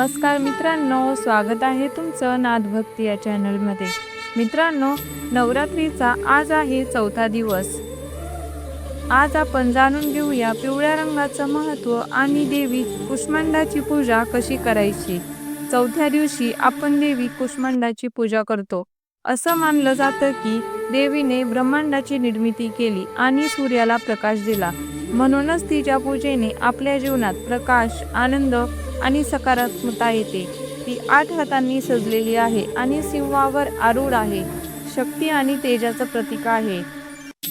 नमस्कार मित्रांनो स्वागत आहे तुमचं नादभक्ती या चॅनलमध्ये. मित्रांनो नवरात्रीचा आज आहे चौथा दिवस. आज आपण जाणून घेऊया पिवळ्या रंगाचं महत्त्व आणि देवी कुष्मांडाची पूजा कशी करायची. चौथ्या दिवशी आपण देवी कुष्मांडाची पूजा करतो. असं मानलं जातं की देवीने ब्रह्मांडाची निर्मिती केली आणि सूर्याला प्रकाश दिला. म्हणूनच तिच्या पूजेने आपल्या जीवनात प्रकाश आनंद आणि सकारात्मकता येते. ती आठ हातांनी सजलेली आहे आणि सिंहावर आरूढ आहे. शक्ती आणि तेजाचं प्रतीक आहे.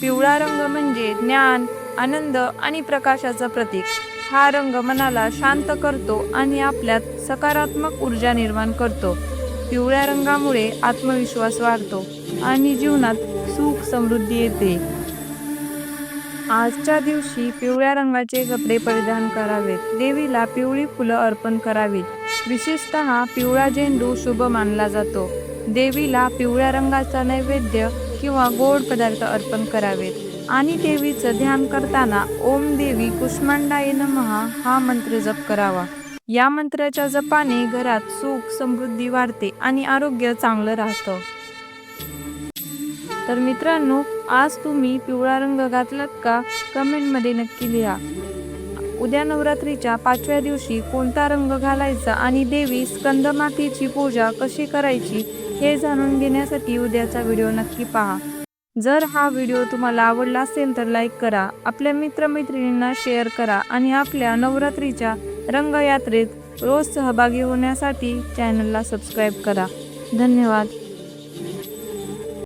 पिवळा रंग म्हणजे ज्ञान आनंद आणि प्रकाशाचं प्रतीक. हा रंग मनाला शांत करतो आणि आपल्यात सकारात्मक ऊर्जा निर्माण करतो. पिवळ्या रंगामुळे आत्मविश्वास वाढतो आणि जीवनात सुख समृद्धी येते. आजच्या दिवशी पिवळ्या रंगाचे कपडे परिधान करावेत. देवीला पिवळी फुलं अर्पण करावीत. विशेषतः पिवळा झेंडू शुभ मानला जातो. देवीला पिवळ्या रंगाचा नैवेद्य किंवा गोड पदार्थ अर्पण करावेत. आणि देवीचं ध्यान करताना ओम देवी कुष्मांडाय नमहा हा मंत्र जप करावा. या मंत्राच्या जपाने घरात सुख समृद्धी वाढते आणि आरोग्य चांगलं राहतं. तर मित्रांनो आज तुम्ही पिवळा रंग घातलात का? कमेंटमध्ये नक्की लिहा. उद्या नवरात्रीच्या पाचव्या दिवशी कोणता रंग घालायचा आणि देवी स्कंदमातेची पूजा कशी करायची हे जाणून घेण्यासाठी उद्याचा व्हिडिओ नक्की पहा. जर हा व्हिडिओ तुम्हाला आवडला असेल तर लाईक करा आपल्या मित्रमैत्रिणींना शेअर करा आणि आपल्या नवरात्रीच्या रंगयात्रेत रोज सहभागी होण्यासाठी चॅनलला सबस्क्राईब करा. धन्यवाद.